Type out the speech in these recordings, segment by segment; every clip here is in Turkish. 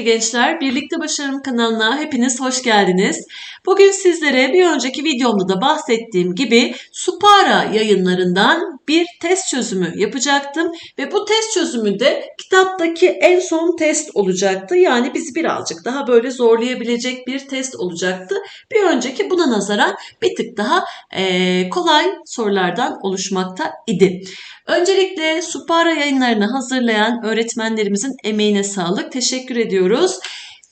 sevgili gençler. Birlikte Başarım kanalına hepiniz hoş geldiniz. Bugün sizlere bir önceki videomda da bahsettiğim gibi Supara yayınlarından bir test çözümü yapacaktım. Ve bu test çözümü de kitaptaki en son test olacaktı. Yani bizi birazcık daha böyle zorlayabilecek bir test olacaktı. Bir önceki buna nazaran bir tık daha kolay sorulardan oluşmakta idi. Öncelikle Supara yayınlarını hazırlayan öğretmenlerimizin emeğine sağlık. Teşekkür ediyoruz.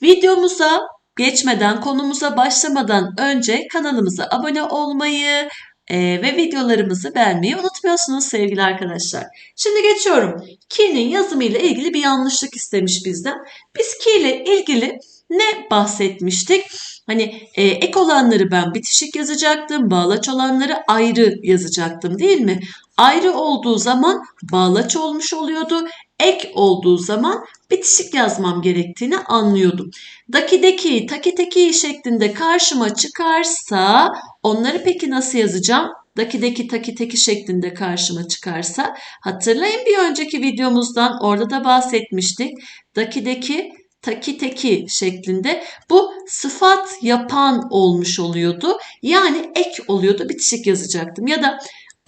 Videomuza geçmeden, konumuza başlamadan önce kanalımıza abone olmayı e, ve videolarımızı beğenmeyi unutmuyorsunuz sevgili arkadaşlar. Şimdi geçiyorum. Ki'nin yazımı ile ilgili bir yanlışlık istemiş bizden. Biz Ki ile ilgili ne bahsetmiştik? Hani e, ek olanları ben bitişik yazacaktım, bağlaç olanları ayrı yazacaktım değil mi? Ayrı olduğu zaman bağlaç olmuş oluyordu. Ek olduğu zaman bitişik yazmam gerektiğini anlıyordum. Daki deki, taki teki şeklinde karşıma çıkarsa onları peki nasıl yazacağım? Daki deki taki teki şeklinde karşıma çıkarsa hatırlayın bir önceki videomuzdan orada da bahsetmiştik. Daki deki taki teki şeklinde bu sıfat yapan olmuş oluyordu. Yani ek oluyordu bitişik yazacaktım. Ya da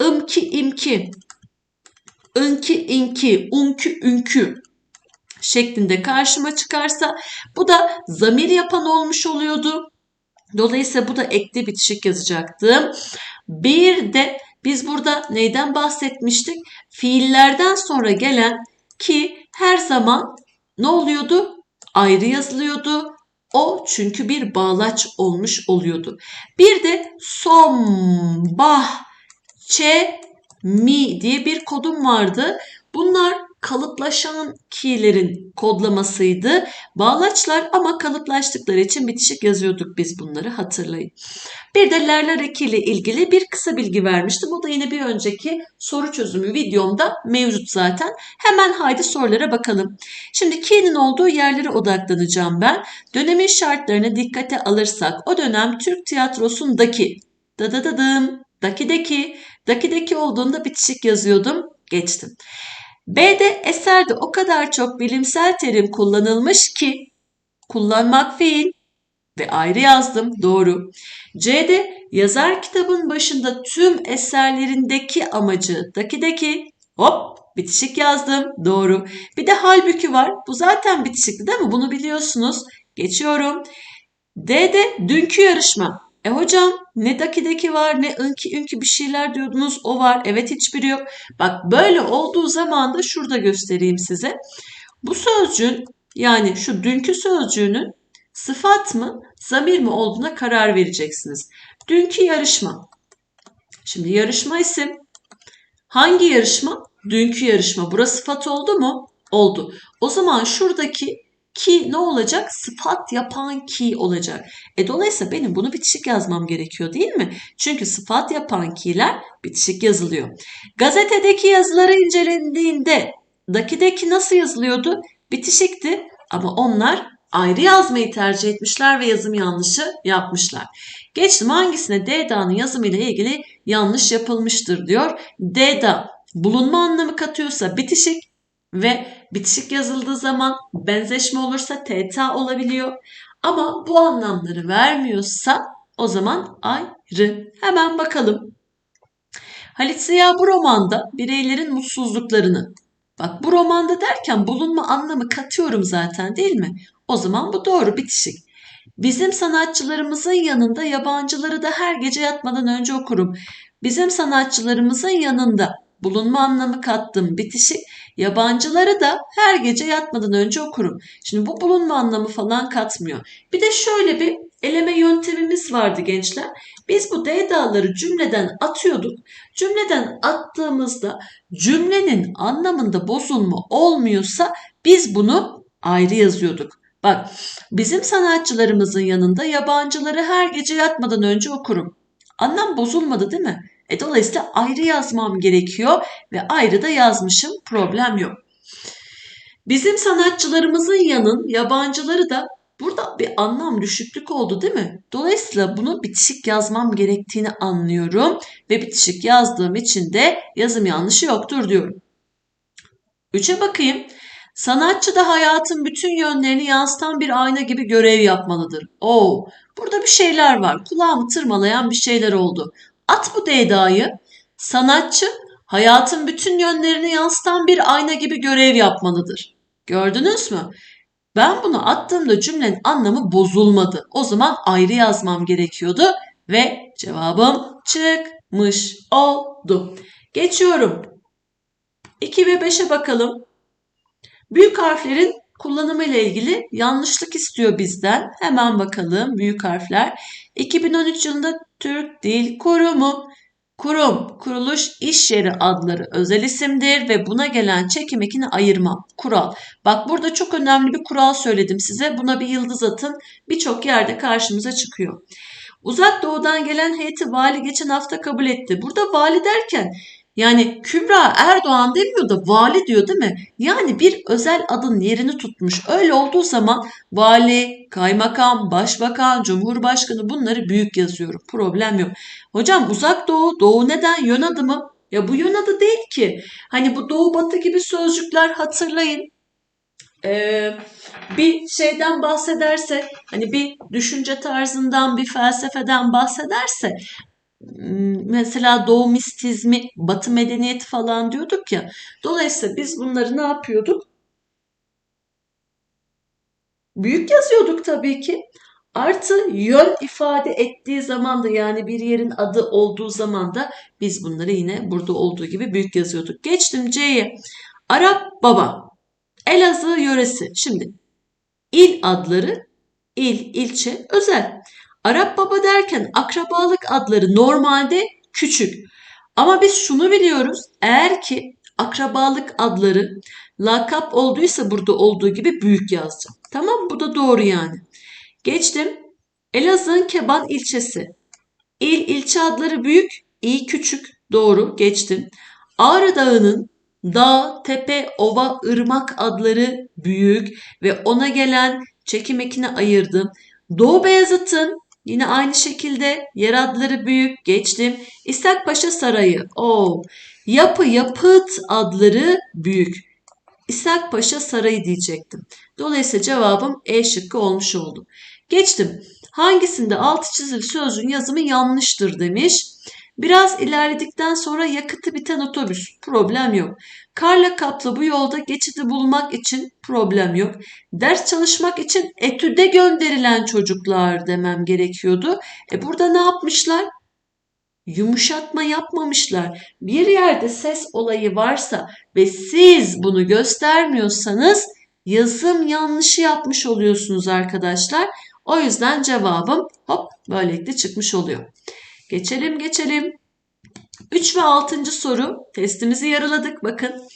ımki imki, ınki inki, unkü ünkü şeklinde karşıma çıkarsa bu da zamir yapan olmuş oluyordu. Dolayısıyla bu da ekli bitişik yazacaktım. Bir de biz burada neyden bahsetmiştik? Fiillerden sonra gelen ki her zaman ne oluyordu? Ayrı yazılıyordu. O çünkü bir bağlaç olmuş oluyordu. Bir de som, bah, çe, mi diye bir kodum vardı. Bunlar kalıplaşan ki'lerin kodlamasıydı. Bağlaçlar ama kalıplaştıkları için bitişik yazıyorduk biz bunları hatırlayın. Bir de lerler eki ile ilgili bir kısa bilgi vermiştim. O da yine bir önceki soru çözümü videomda mevcut zaten. Hemen haydi sorulara bakalım. Şimdi ki'nin olduğu yerlere odaklanacağım ben. Dönemin şartlarını dikkate alırsak o dönem Türk tiyatrosundaki dadadadım, dakideki, dakideki olduğunda bitişik yazıyordum. Geçtim. B'de eserde o kadar çok bilimsel terim kullanılmış ki kullanmak fiil ve ayrı yazdım doğru. C'de yazar kitabın başında tüm eserlerindeki amacı dakideki hop bitişik yazdım doğru. Bir de halbuki var bu zaten bitişikti değil mi bunu biliyorsunuz. Geçiyorum. D'de dünkü yarışma e hocam ne dakideki var ne ınki ünki bir şeyler diyordunuz o var. Evet hiçbiri yok. Bak böyle olduğu zaman da şurada göstereyim size. Bu sözcüğün yani şu dünkü sözcüğünün sıfat mı zamir mi olduğuna karar vereceksiniz. Dünkü yarışma. Şimdi yarışma isim. Hangi yarışma? Dünkü yarışma. Burası sıfat oldu mu? Oldu. O zaman şuradaki ki ne olacak? Sıfat yapan ki olacak. E dolayısıyla benim bunu bitişik yazmam gerekiyor değil mi? Çünkü sıfat yapan ki'ler bitişik yazılıyor. Gazetedeki yazıları incelendiğinde dakideki nasıl yazılıyordu? Bitişikti ama onlar ayrı yazmayı tercih etmişler ve yazım yanlışı yapmışlar. Geçtim hangisine D'da'nın yazımı ile ilgili yanlış yapılmıştır diyor. D'da bulunma anlamı katıyorsa bitişik, ve bitişik yazıldığı zaman benzeşme olursa teta olabiliyor. Ama bu anlamları vermiyorsa o zaman ayrı. Hemen bakalım. Halit Ziya bu romanda bireylerin mutsuzluklarını Bak bu romanda derken bulunma anlamı katıyorum zaten değil mi? O zaman bu doğru bitişik. Bizim sanatçılarımızın yanında yabancıları da her gece yatmadan önce okurum. Bizim sanatçılarımızın yanında bulunma anlamı kattım bitişik. Yabancıları da her gece yatmadan önce okurum. Şimdi bu bulunma anlamı falan katmıyor. Bir de şöyle bir eleme yöntemimiz vardı gençler. Biz bu D dağları cümleden atıyorduk. Cümleden attığımızda cümlenin anlamında bozulma olmuyorsa biz bunu ayrı yazıyorduk. Bak bizim sanatçılarımızın yanında yabancıları her gece yatmadan önce okurum. Anlam bozulmadı değil mi? E, dolayısıyla ayrı yazmam gerekiyor ve ayrı da yazmışım problem yok. Bizim sanatçılarımızın yanın yabancıları da burada bir anlam düşüklük oldu değil mi? Dolayısıyla bunu bitişik yazmam gerektiğini anlıyorum ve bitişik yazdığım için de yazım yanlışı yoktur diyorum. Üçe bakayım. Sanatçı da hayatın bütün yönlerini yansıtan bir ayna gibi görev yapmalıdır. Oo, burada bir şeyler var. Kulağımı tırmalayan bir şeyler oldu. At bu D'dayı. Sanatçı hayatın bütün yönlerini yansıtan bir ayna gibi görev yapmalıdır. Gördünüz mü? Ben bunu attığımda cümlenin anlamı bozulmadı. O zaman ayrı yazmam gerekiyordu ve cevabım çıkmış oldu. Geçiyorum. 2 ve 5'e bakalım. Büyük harflerin kullanımı ile ilgili yanlışlık istiyor bizden. Hemen bakalım büyük harfler. 2013 yılında Türk Dil Kurumu Kurum, kuruluş, iş yeri adları özel isimdir ve buna gelen çekim ekini ayırmam. Kural. Bak burada çok önemli bir kural söyledim size. Buna bir yıldız atın. Birçok yerde karşımıza çıkıyor. Uzak doğudan gelen heyeti vali geçen hafta kabul etti. Burada vali derken yani Kübra Erdoğan demiyor da vali diyor değil mi? Yani bir özel adın yerini tutmuş. Öyle olduğu zaman vali, kaymakam, başbakan, cumhurbaşkanı bunları büyük yazıyorum. Problem yok. Hocam uzak doğu, doğu neden? Yön adı mı? Ya bu yön adı değil ki. Hani bu doğu batı gibi sözcükler hatırlayın. Ee, bir şeyden bahsederse, hani bir düşünce tarzından, bir felsefeden bahsederse mesela doğu mistizmi, batı medeniyeti falan diyorduk ya. Dolayısıyla biz bunları ne yapıyorduk? Büyük yazıyorduk tabii ki. Artı yön ifade ettiği zaman da yani bir yerin adı olduğu zaman da biz bunları yine burada olduğu gibi büyük yazıyorduk. Geçtim C'ye. Arap baba. Elazığ yöresi. Şimdi il adları il, ilçe, özel. Arap baba derken akrabalık adları normalde küçük. Ama biz şunu biliyoruz. Eğer ki akrabalık adları lakap olduysa burada olduğu gibi büyük yazacağım. Tamam Bu da doğru yani. Geçtim. Elazığ'ın Keban ilçesi. İl ilçe adları büyük, iyi küçük. Doğru geçtim. Ağrı Dağı'nın dağ, tepe, ova, ırmak adları büyük ve ona gelen çekim ekine ayırdım. Doğu Beyazıt'ın Yine aynı şekilde yer adları büyük. Geçtim. İshak Paşa Sarayı. O. Yapı yapıt adları büyük. İshak Paşa Sarayı diyecektim. Dolayısıyla cevabım E şıkkı olmuş oldu. Geçtim. Hangisinde altı çizili sözcüğün yazımı yanlıştır demiş. Biraz ilerledikten sonra yakıtı biten otobüs. Problem yok. Karla kaplı bu yolda geçidi bulmak için problem yok. Ders çalışmak için etüde gönderilen çocuklar demem gerekiyordu. E burada ne yapmışlar? Yumuşatma yapmamışlar. Bir yerde ses olayı varsa ve siz bunu göstermiyorsanız yazım yanlışı yapmış oluyorsunuz arkadaşlar. O yüzden cevabım hop böylelikle çıkmış oluyor. Geçelim geçelim. 3 ve 6. soru. Testimizi yarıladık bakın.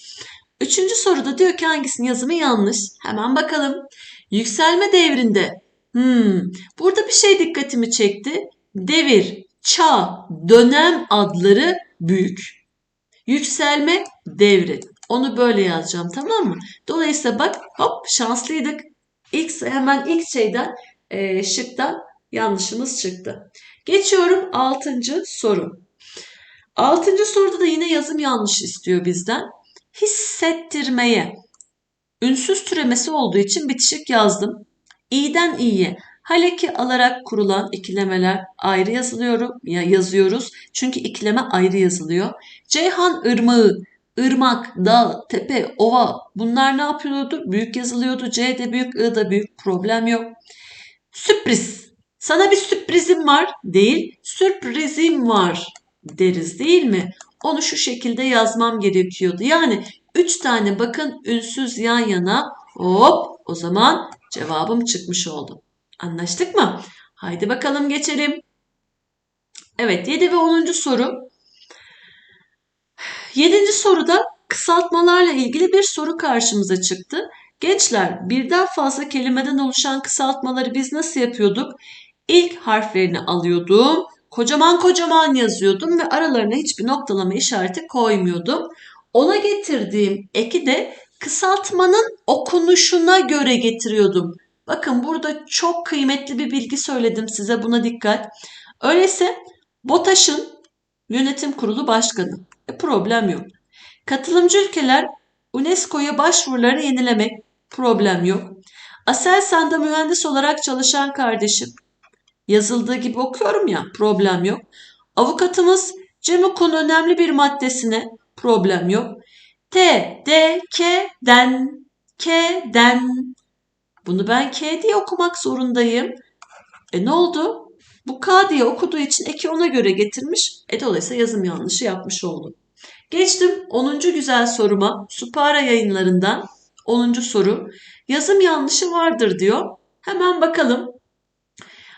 Üçüncü soruda diyor ki hangisinin yazımı yanlış. Hemen bakalım. Yükselme devrinde. Hmm, burada bir şey dikkatimi çekti. Devir, çağ, dönem adları büyük. Yükselme devri. Onu böyle yazacağım tamam mı? Dolayısıyla bak hop şanslıydık. İlk, hemen ilk şeyden e, şıktan yanlışımız çıktı. Geçiyorum 6. soru. 6. soruda da yine yazım yanlış istiyor bizden. Hissettirmeye. Ünsüz türemesi olduğu için bitişik yazdım. İyiden iyiye. Haleki alarak kurulan ikilemeler ayrı yazılıyor, ya yazıyoruz. Çünkü ikileme ayrı yazılıyor. Ceyhan ırmağı, ırmak, dağ, tepe, ova bunlar ne yapıyordu? Büyük yazılıyordu. C de büyük, I da büyük. Problem yok. Sürpriz sana bir sürprizim var değil, sürprizim var deriz değil mi? Onu şu şekilde yazmam gerekiyordu. Yani 3 tane bakın ünsüz yan yana hop o zaman cevabım çıkmış oldu. Anlaştık mı? Haydi bakalım geçelim. Evet 7 ve 10. soru. 7. soruda kısaltmalarla ilgili bir soru karşımıza çıktı. Gençler birden fazla kelimeden oluşan kısaltmaları biz nasıl yapıyorduk? İlk harflerini alıyordum. Kocaman kocaman yazıyordum ve aralarına hiçbir noktalama işareti koymuyordum. Ona getirdiğim eki de kısaltmanın okunuşuna göre getiriyordum. Bakın burada çok kıymetli bir bilgi söyledim size buna dikkat. Öyleyse BOTAŞ'ın yönetim kurulu başkanı. E, problem yok. Katılımcı ülkeler UNESCO'ya başvurularını yenilemek problem yok. Aselsan'da mühendis olarak çalışan kardeşim. Yazıldığı gibi okuyorum ya problem yok. Avukatımız Cemuk'un önemli bir maddesine problem yok. T, D, K, den, K, den. Bunu ben K diye okumak zorundayım. E ne oldu? Bu K diye okuduğu için eki ona göre getirmiş. E dolayısıyla yazım yanlışı yapmış oldu. Geçtim 10. güzel soruma. Supara yayınlarından 10. soru. Yazım yanlışı vardır diyor. Hemen bakalım.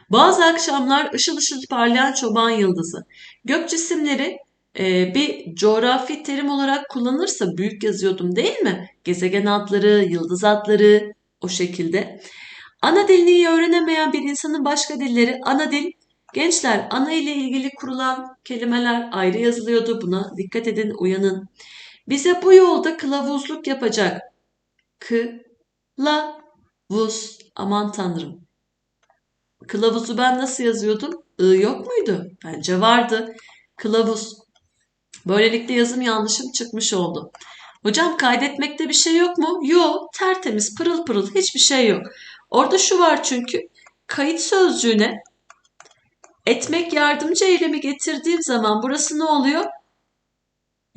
Bazı akşamlar ışıl ışıl parlayan çoban yıldızı. Gök cisimleri e, bir coğrafi terim olarak kullanırsa büyük yazıyordum değil mi? Gezegen adları, yıldız adları o şekilde. Ana dilini iyi öğrenemeyen bir insanın başka dilleri ana dil Gençler ana ile ilgili kurulan kelimeler ayrı yazılıyordu. Buna dikkat edin, uyanın. Bize bu yolda kılavuzluk yapacak. Kılavuz. Aman tanrım. Kılavuzu ben nasıl yazıyordum? I yok muydu? Bence vardı. Kılavuz. Böylelikle yazım yanlışım çıkmış oldu. Hocam kaydetmekte bir şey yok mu? Yok. Tertemiz, pırıl pırıl hiçbir şey yok. Orada şu var çünkü. Kayıt sözcüğüne etmek yardımcı eylemi getirdiğim zaman burası ne oluyor?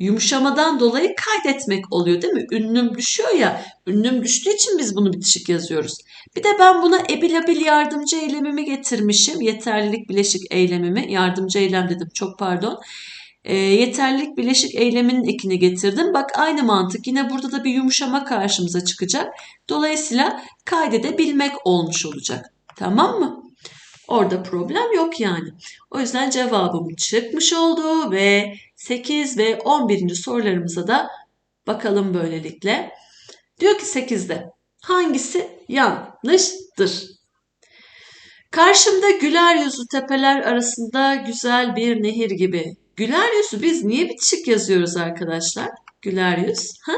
Yumuşamadan dolayı kaydetmek oluyor değil mi? Ünlüm düşüyor ya. Ünlüm düştüğü için biz bunu bitişik yazıyoruz. Bir de ben buna ebilabil yardımcı eylemimi getirmişim. Yeterlilik bileşik eylemimi. Yardımcı eylem dedim çok pardon. E, yeterlilik bileşik eyleminin ekini getirdim. Bak aynı mantık. Yine burada da bir yumuşama karşımıza çıkacak. Dolayısıyla kaydedebilmek olmuş olacak. Tamam mı? Orada problem yok yani. O yüzden cevabım çıkmış oldu ve 8 ve 11. sorularımıza da bakalım böylelikle. Diyor ki 8'de hangisi yanlıştır? Karşımda güler yüzlü tepeler arasında güzel bir nehir gibi. Güler yüzlü biz niye bitişik yazıyoruz arkadaşlar? Güler yüz. Ha?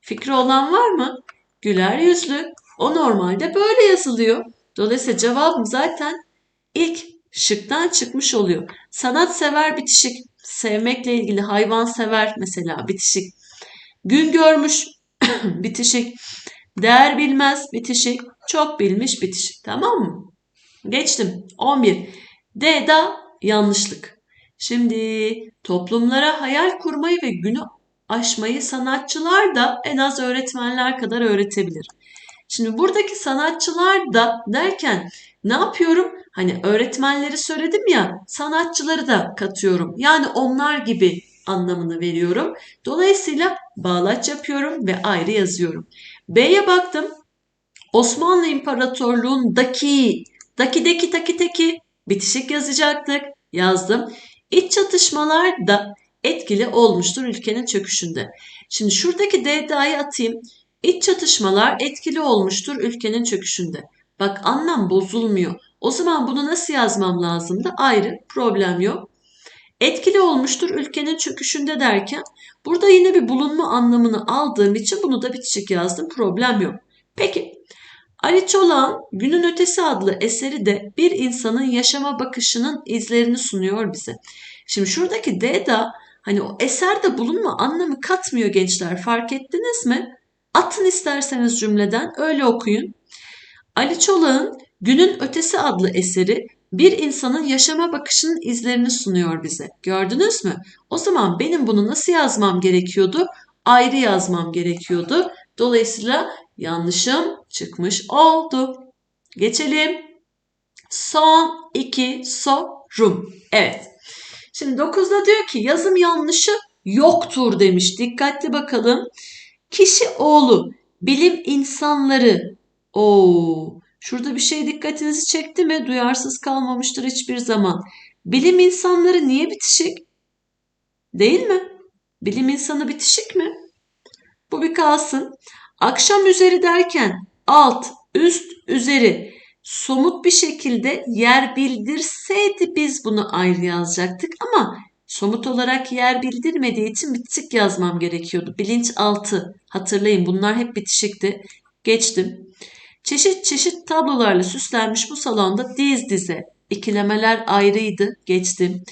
Fikri olan var mı? Güler yüzlü. O normalde böyle yazılıyor. Dolayısıyla cevabım zaten ilk şıktan çıkmış oluyor. Sanat sever bitişik. Sevmekle ilgili hayvan sever mesela bitişik. Gün görmüş bitişik. Değer bilmez bitişik. Çok bilmiş bitişik. Tamam mı? Geçtim. 11. D da yanlışlık. Şimdi toplumlara hayal kurmayı ve günü aşmayı sanatçılar da en az öğretmenler kadar öğretebilir. Şimdi buradaki sanatçılar da derken ne yapıyorum? Hani öğretmenleri söyledim ya, sanatçıları da katıyorum. Yani onlar gibi anlamını veriyorum. Dolayısıyla bağlaç yapıyorum ve ayrı yazıyorum. B'ye baktım. Osmanlı İmparatorluğundaki, daki deki taki teki bitişik yazacaktık. Yazdım. İç çatışmalar da etkili olmuştur ülkenin çöküşünde. Şimdi şuradaki DDA'yı atayım. İç çatışmalar etkili olmuştur ülkenin çöküşünde. Bak anlam bozulmuyor. O zaman bunu nasıl yazmam lazımdı? Ayrı, problem yok. Etkili olmuştur ülkenin çöküşünde derken burada yine bir bulunma anlamını aldığım için bunu da bitişik yazdım. Problem yok. Peki Ali Çolak'ın Günün Ötesi adlı eseri de bir insanın yaşama bakışının izlerini sunuyor bize. Şimdi şuradaki D da hani o eserde bulunma anlamı katmıyor gençler fark ettiniz mi? Atın isterseniz cümleden öyle okuyun. Ali Çolak'ın Günün Ötesi adlı eseri bir insanın yaşama bakışının izlerini sunuyor bize. Gördünüz mü? O zaman benim bunu nasıl yazmam gerekiyordu? Ayrı yazmam gerekiyordu. Dolayısıyla yanlışım çıkmış oldu. Geçelim. Son iki sorum. Evet. Şimdi 9'da diyor ki yazım yanlışı yoktur demiş. Dikkatli bakalım. Kişi oğlu bilim insanları o Şurada bir şey dikkatinizi çekti mi? Duyarsız kalmamıştır hiçbir zaman. Bilim insanları niye bitişik? Değil mi? Bilim insanı bitişik mi? Bu bir kalsın. Akşam üzeri derken alt, üst, üzeri somut bir şekilde yer bildirseydi biz bunu ayrı yazacaktık ama somut olarak yer bildirmediği için bitişik yazmam gerekiyordu. Bilinç altı hatırlayın bunlar hep bitişikti. Geçtim. Çeşit çeşit tablolarla süslenmiş bu salonda diz dize. İkilemeler ayrıydı, geçtim.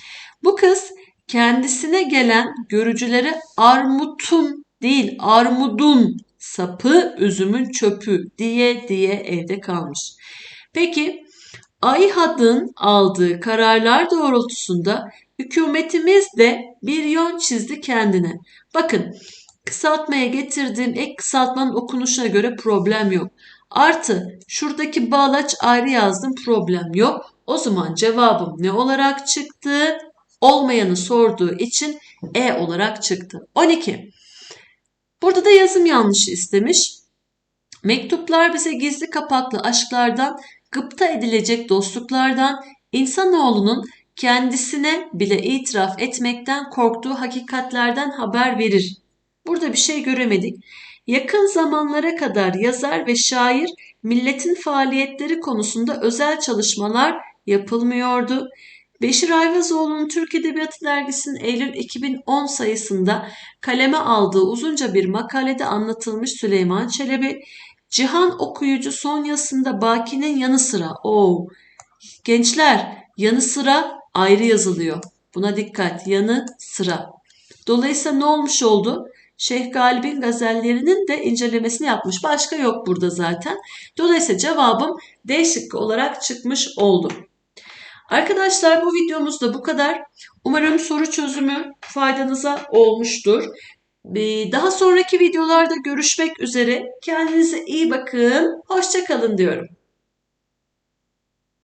Bu kız kendisine gelen görücülere armutun değil armudun sapı, üzümün çöpü diye diye evde kalmış. Peki AİHAD'ın aldığı kararlar doğrultusunda hükümetimiz de bir yön çizdi kendine. Bakın kısaltmaya getirdiğim ek kısaltmanın okunuşuna göre problem yok. Artı şuradaki bağlaç ayrı yazdım problem yok. O zaman cevabım ne olarak çıktı? Olmayanı sorduğu için E olarak çıktı. 12. Burada da yazım yanlışı istemiş. Mektuplar bize gizli kapaklı aşklardan, gıpta edilecek dostluklardan, insanoğlunun kendisine bile itiraf etmekten korktuğu hakikatlerden haber verir. Burada bir şey göremedik. Yakın zamanlara kadar yazar ve şair milletin faaliyetleri konusunda özel çalışmalar yapılmıyordu. Beşir Ayvazoğlu'nun Türk Edebiyatı Dergisi'nin Eylül 2010 sayısında kaleme aldığı uzunca bir makalede anlatılmış Süleyman Çelebi, Cihan okuyucu son yazısında Baki'nin yanı sıra, o gençler yanı sıra ayrı yazılıyor. Buna dikkat, yanı sıra. Dolayısıyla ne olmuş oldu? Şeyh Galip'in gazellerinin de incelemesini yapmış. Başka yok burada zaten. Dolayısıyla cevabım D şıkkı olarak çıkmış oldu. Arkadaşlar bu videomuz da bu kadar. Umarım soru çözümü faydanıza olmuştur. Ee, Daha sonraki videolarda görüşmek üzere. Kendinize iyi bakın. Hoşçakalın diyorum.